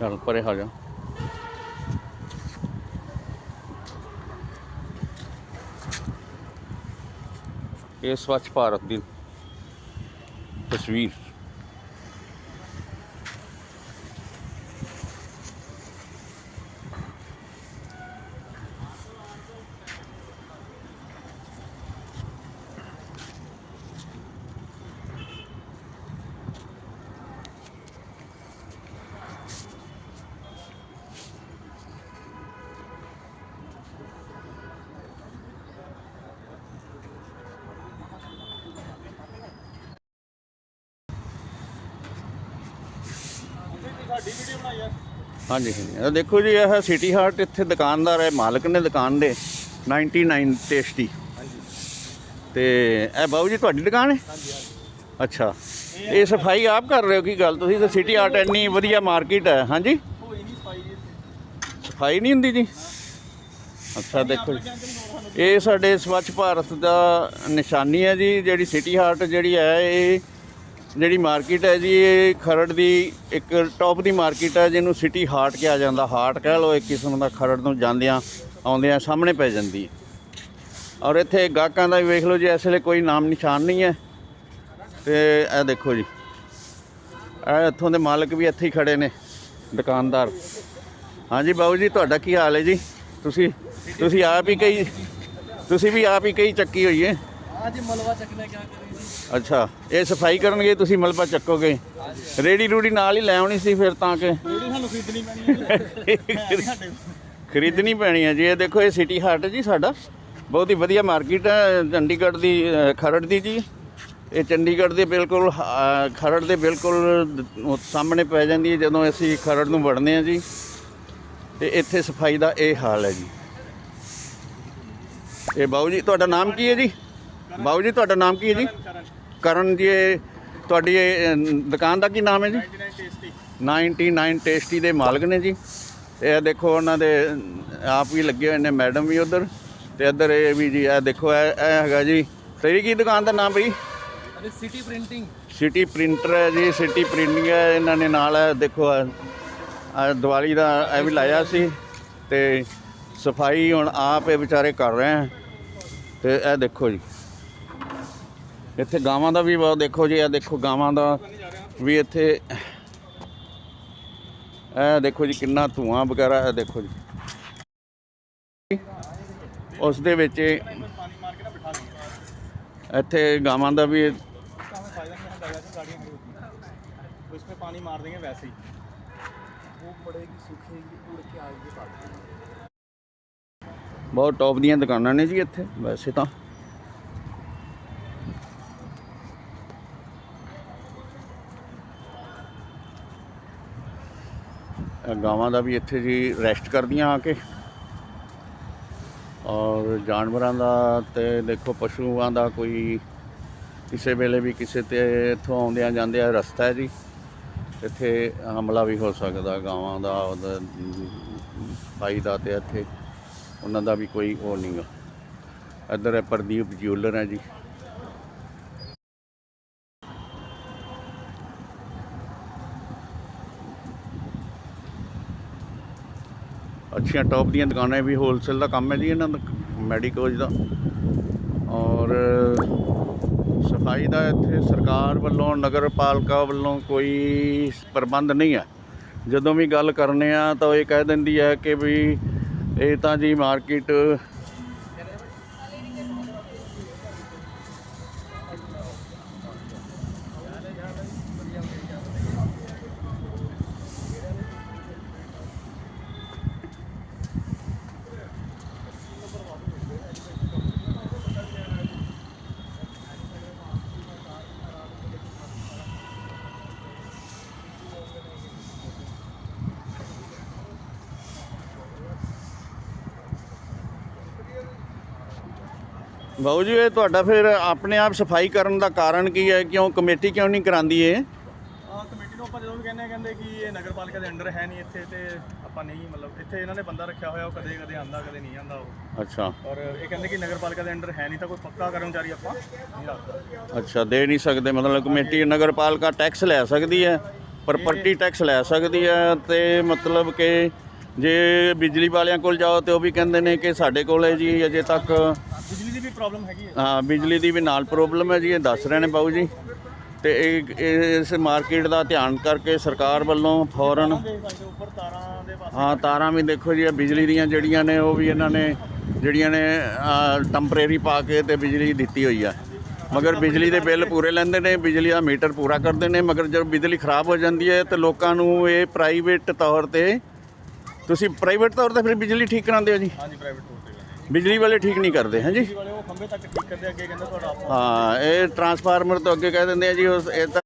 ਚੱਲ ਪਰੇ ਹੋ ਜਾ। ਇਹ ਸਵੱਛ ਭਾਰਤ ਦੀ ਤਸਵੀਰ। ਹਾਂਜੀ ਹਾਂਜੀ। ਇਹ ਦੇਖੋ ਜੀ ਇਹ ਸਿਟੀ ਹਾਰਟ ਇੱਥੇ ਦੁਕਾਨਦਾਰ ਹੈ ਮਾਲਕ ਨੇ ਦੁਕਾਨ ਦੇ। 99 ਟੇਸਟੀ ਤੇ ਇਹ ਬਾਬੂ ਜੀ ਤੁਹਾਡੀ ਦੁਕਾਨ ਹੈ? ਅੱਛਾ। ਇਹ ਸਫ਼ਾਈ ਆਪ ਕਰ ਰਹੇ ਹੋ ਕੀ ਗੱਲ? ਤੁਸੀਂ ਤਾਂ ਸਿਟੀ ਹਾਰਟ ਇੰਨੀ ਵਧੀਆ ਮਾਰਕੀਟ ਹੈ। ਹਾਂਜੀ? ਸਫ਼ਾਈ ਨਹੀਂ ਹੁੰਦੀ ਜੀ? ਅੱਛਾ ਦੇਖੋ ਇਹ ਸਾਡੇ ਸਵੱਛ ਭਾਰਤ ਦਾ ਨਿਸ਼ਾਨੀ ਹੈ ਜੀ ਜਿਹੜੀ ਸਿਟੀ ਹਾਰਟ ਜਿਹੜੀ ਹੈ ਇਹ ਜਿਹੜੀ ਮਾਰਕੀਟ ਹੈ ਜੀ, ਇਹ ਖਰੜ ਦੀ ਇੱਕ ਟੌਪ ਦੀ ਮਾਰਕੀਟ ਹੈ, ਜਿਹਨੂੰ ਸਿਟੀ ਹਾਰਟ ਕਿਹਾ ਜਾਂਦਾ। ਹਾਰਟ ਕਹਿ ਲਓ, ਇੱਕ ਕਿਸਮ ਦਾ ਖਰੜ ਨੂੰ ਜਾਂਦਿਆਂ ਆਉਂਦਿਆਂ ਸਾਹਮਣੇ ਪੈ ਜਾਂਦੀ ਹੈ। ਔਰ ਇੱਥੇ ਗਾਹਕਾਂ ਦਾ ਵੀ ਵੇਖ ਲਓ ਜੀ, ਇਸ ਲਈ ਕੋਈ ਨਾਮ ਨਿਸ਼ਾਨ ਨਹੀਂ ਹੈ। ਤੇ ਇਹ ਦੇਖੋ ਜੀ, ਇਹ ਇੱਥੋਂ ਦੇ ਮਾਲਕ ਵੀ ਇੱਥੇ ਹੀ ਖੜੇ ਨੇ, ਦੁਕਾਨਦਾਰ। ਹਾਂਜੀ ਬਾਬੂ ਜੀ, ਤੁਹਾਡਾ ਕੀ ਹਾਲ ਹੈ ਜੀ? ਤੁਸੀਂ ਤੁਸੀਂ ਆਪ ਹੀ ਕਈ ਤੁਸੀਂ ਵੀ ਆਪ ਹੀ ਕਈ ਚੱਕੀ ਹੋਈ ਹੈ ਹਾਂ ਮਲਵਾ ਚੱਕਣਾ ਕੀ ਕਰੀਏ। ਅੱਛਾ ਇਹ ਸਫ਼ਾਈ ਕਰਨਗੇ ਤੁਸੀਂ ਮਲਬਾ ਚੱਕੋਗੇ। ਰੇੜੀ ਰੂੜੀ ਨਾਲ ਹੀ ਲੈ ਆਉਣੀ ਸੀ ਫਿਰ ਤਾਂ ਕਿ। ਸਾਨੂੰ ਖਰੀਦਣੀ ਪੈਣੀ ਹੈ ਖਰੀਦਣੀ ਪੈਣੀ ਹੈ ਜੀ। ਇਹ ਦੇਖੋ ਇਹ ਸਿਟੀ ਹਾਰਟ ਜੀ ਸਾਡਾ। ਬਹੁਤ ਹੀ ਵਧੀਆ ਮਾਰਕੀਟ ਹੈ ਚੰਡੀਗੜ੍ਹ ਦੀ ਖਰੜ ਦੀ ਜੀ। ਇਹ ਚੰਡੀਗੜ੍ਹ ਦੇ ਬਿਲਕੁਲ ਖਰੜ ਦੇ ਬਿਲਕੁਲ ਸਾਹਮਣੇ ਪੈ ਜਾਂਦੀ ਹੈ ਜਦੋਂ ਅਸੀਂ ਖਰੜ ਨੂੰ ਵੜਦੇ ਹਾਂ ਜੀ। ਤੇ ਇੱਥੇ ਸਫ਼ਾਈ ਦਾ ਇਹ ਹਾਲ ਹੈ ਜੀ। ਇਹ ਬਾਊ ਜੀ ਤੁਹਾਡਾ ਨਾਮ ਕੀ ਹੈ ਜੀ? ਬਾਬੂ ਜੀ ਤੁਹਾਡਾ ਨਾਮ ਕੀ ਹੈ ਜੀ? ਕਰਨ ਜੀ ਇਹ ਤੁਹਾਡੀ ਇਹ, ਦੁਕਾਨ ਦਾ ਕੀ ਨਾਮ ਹੈ ਜੀ? 99 ਟੇਸਟੀ ਦੇ ਮਾਲਕ ਨੇ ਜੀ। ਇਹ ਦੇਖੋ ਉਹਨਾਂ ਦੇ ਆਪ ਵੀ ਲੱਗੇ ਹੋਏ ਨੇ ਮੈਡਮ ਵੀ ਉਧਰ। ਤੇ ਇੱਧਰ ਇਹ ਵੀ ਜੀ ਇਹ ਦੇਖੋ ਇਹ ਇਹ ਹੈਗਾ ਜੀ। ਤੇਰੀ ਕੀ ਦੁਕਾਨ ਦਾ ਨਾਮ ਬਈ? ਅਰੇ ਸਿਟੀ ਪ੍ਰਿੰਟਿੰਗ ਸਿਟੀ ਪ੍ਰਿੰਟਰ ਹੈ ਜੀ ਸਿਟੀ ਪ੍ਰਿੰਟਿੰਗ ਹੈ। ਇਹਨਾਂ ਨੇ ਨਾਲ ਹੈ ਦੇਖੋ ਆ ਦੀਵਾਲੀ ਦਾ ਇਹ ਵੀ ਲਾਇਆ ਸੀ। ਤੇ ਸਫ਼ਾਈ ਹੁਣ ਆਪ ਇਹ ਵਿਚਾਰੇ ਕਰ ਰਹੇ ਹੈ। ਤੇ ਇਹ ਦੇਖੋ ਜੀ। ਇੱਥੇ ਗਾਵਾਂ ਦਾ ਵੀ ਬਹੁਤ ਦੇਖੋ ਜੀ ਇਹ ਦੇਖੋ ਗਾਵਾਂ ਦਾ ਵੀ ਇੱਥੇ ਇਹ ਦੇਖੋ ਜੀ ਕਿੰਨਾ ਧੂਆਂ ਵਗੈਰਾ ਇਹ ਦੇਖੋ ਜੀ ਉਸ ਦੇ ਵਿੱਚ पानी मार के ना बिठा देंगे ਇੱਥੇ ਗਾਵਾਂ ਦਾ ਵੀ इसका हमें फायदा नहीं है गाड़ियाँ गाड़ियाँ खड़ी होती हैं तो इसमें पानी मार देंगे वैसे ही वो पड़ेगी सूखेगी उड़ के आएगी काट ਬਹੁਤ ਟੌਪ ਦੀਆਂ ਦੁਕਾਨਾਂ ਨੇ ਜੀ ਇੱਥੇ ਵੈਸੇ ਤਾਂ ਗਾਵਾਂ ਦਾ ਵੀ ਇੱਥੇ ਜੀ ਰੈਸਟ ਕਰਦੀਆਂ ਆ ਕੇ। ਔਰ ਜਾਨਵਰਾਂ ਦਾ ਤੇ ਦੇਖੋ, ਪਸ਼ੂਆਂ ਦਾ ਕੋਈ ਕਿਸੇ ਵੇਲੇ ਵੀ ਕਿਸੇ ਤੇ ਇੱਥੋਂ ਆਉਂਦਿਆਂ ਜਾਂਦਿਆਂ ਰਸਤਾ ਹੈ ਜੀ। ਇੱਥੇ ਹਮਲਾ ਵੀ ਹੋ ਸਕਦਾ ਗਾਵਾਂ ਦਾ, ਉਹਦਾ ਪਾਈ ਦਾ ਤੇ ਇੱਥੇ। ਉਹਨਾਂ ਦਾ ਵੀ ਕੋਈ ਉਹ ਨਹੀਂਗਾ ਇੱਧਰ ਹੈ ਪ੍ਰਦੀਪ ਜਿਊਲਰ ਹੈ ਜੀ। ਅੱਛੀਆਂ ਟੌਪ ਦੀਆਂ ਦੁਕਾਨਾਂ ਵੀ ਹੋਲਸੇਲ ਦਾ ਕੰਮ ਹੈ ਜੀ ਇਹਨਾਂ ਦਾ ਮੈਡੀਕੋਜ ਦਾ। ਔਰ ਸਫ਼ਾਈ ਦਾ ਇੱਥੇ ਸਰਕਾਰ ਵੱਲੋਂ, ਨਗਰ ਪਾਲਿਕਾ ਵੱਲੋਂ ਕੋਈ ਪ੍ਰਬੰਧ ਨਹੀਂ ਹੈ। ਜਦੋਂ ਵੀ ਗੱਲ ਕਰਨੇ ਆ ਤਾਂ ਇਹ ਕਹਿ ਦਿੰਦੀ ਹੈ ਕਿ ਵੀ ਇਹ ਤਾਂ ਜੀ ਮਾਰਕੀਟ ਬਾਊ ਜੀ ਇਹ ਤੁਹਾਡਾ ਫਿਰ ਆਪਣੇ ਆਪ ਸਫ਼ਾਈ ਕਰਨ ਦਾ ਕਾਰਨ ਕੀ ਹੈ? ਕਿਉਂ ਕਮੇਟੀ ਕਿਉਂ ਨਹੀਂ ਕਰਾਂਦੀ ਇਹ? ਕਮੇਟੀ ਨੂੰ ਆਪਾਂ ਜਦੋਂ ਵੀ ਕਹਿੰਦੇ ਆ ਕਹਿੰਦੇ ਕਿ ਇਹ ਨਗਰ ਪਾਲਿਕਾ ਦੇ ਅੰਡਰ ਹੈ ਨਹੀਂ ਇੱਥੇ ਤੇ ਆਪਾਂ ਨਹੀਂ ਮਤਲਬ ਇੱਥੇ ਇਹਨਾਂ ਨੇ ਬੰਦਾ ਰੱਖਿਆ ਹੋਇਆ ਉਹ ਕਦੇ ਕਦੇ ਆਂਦਾ ਕਦੇ ਨਹੀਂ ਆਂਦਾ ਉਹ। ਅੱਛਾ। ਔਰ ਇਹ ਕਹਿੰਦੇ ਕਿ ਨਗਰ ਪਾਲਿਕਾ ਦੇ ਅੰਡਰ ਹੈ ਨਹੀਂ ਤਾਂ ਕੋਈ ਪੱਕਾ ਕਰਮਚਾਰੀ ਆਪਾਂ ਨਹੀਂ ਰੱਖਦਾ ਅੱਛਾ ਦੇ ਨਹੀਂ ਸਕਦੇ ਮਤਲਬ ਕਮੇਟੀ ਨਗਰਪਾਲਿਕਾ ਟੈਕਸ ਲੈ ਸਕਦੀ ਹੈ ਪ੍ਰਾਪਰਟੀ ਟੈਕਸ ਲੈ ਸਕਦੀ ਹੈ ਤੇ ਮਤਲਬ ਕਿ ਜੇ ਬਿਜਲੀ ਵਾਲਿਆਂ ਕੋਲ ਜਾਓ ਤੇ ਉਹ ਵੀ ਕਹਿੰਦੇ ਨੇ ਕਿ ਸਾਡੇ ਕੋਲ ਹੈ ਜੀ ਅਜੇ ਤੱਕ। ਦੀ ਵੀ ਪ੍ਰੋਬਲਮ ਹੈਗੀ ਹੈ। ਹਾਂ ਬਿਜਲੀ ਦੀ ਵੀ ਨਾਲ ਪ੍ਰੋਬਲਮ ਹੈ ਜੀ ਇਹ ਦੱਸ ਰਹੇ ਨੇ ਬਾਊ ਜੀ। ਤੇ ਇਹ ਇਹ- ਇਸ ਮਾਰਕੀਟ ਦਾ ਧਿਆਨ ਕਰਕੇ ਸਰਕਾਰ ਵੱਲੋਂ ਫੌਰਨ ਦੇਖ ਸਕਦੇ ਹੋ, ਉੱਪਰ ਤਾਰਾਂ ਦੇ ਪਾਸੇ ਹਾਂ ਤਾਰਾਂ ਵੀ ਦੇਖੋ ਜੀ ਇਹ ਬਿਜਲੀ ਦੀਆਂ ਜਿਹੜੀਆਂ ਨੇ ਉਹ ਵੀ ਇਹਨਾਂ ਨੇ ਜਿਹੜੀਆਂ ਨੇ ਟੈਂਪਰੇਰੀ ਪਾ ਕੇ ਤੇ ਬਿਜਲੀ ਦਿੱਤੀ ਹੋਈ ਆ। ਮਗਰ ਬਿਜਲੀ ਦੇ ਬਿੱਲ ਪੂਰੇ ਲੈਂਦੇ ਨੇ ਬਿਜਲੀ ਦਾ ਮੀਟਰ ਪੂਰਾ ਕਰਦੇ ਨੇ ਮਗਰ ਜਦੋਂ ਬਿਜਲੀ ਖਰਾਬ ਹੋ ਜਾਂਦੀ ਹੈ ਤੇ ਲੋਕਾਂ ਨੂੰ ਇਹ ਪ੍ਰਾਈਵੇਟ ਤੌਰ ਤੇ ਤੁਸੀਂ ਪ੍ਰਾਈਵੇਟ ਤੌਰ ਤੇ ਫਿਰ ਬਿਜਲੀ ਠੀਕ ਕਰਾਉਂਦੇ ਹੋ ਜੀ? ਹਾਂਜੀ ਪ੍ਰਾਈਵੇਟ ਤੌਰ ਤੇ। ਬਿਜਲੀ ਵਾਲੇ ਠੀਕ ਨਹੀਂ ਕਰਦੇ ਹੈ ਜੀ ਬਿਜਲੀ ਵਾਲੇ ਉਹ ਖੰਭੇ ਤੱਕ ਠੀਕ ਕਰਦੇ ਅੱਗੇ ਕਹਿੰਦੇ ਤੁਹਾਡਾ ਆਪਣਾ ਹਾਂ ਇਹ ਟਰਾਂਸਫਾਰਮਰ ਤੋਂ ਅੱਗੇ ਕਹਿ ਦਿੰਦੇ ਆ ਜੀ ਉਸ ਇਹ ਤਾਂ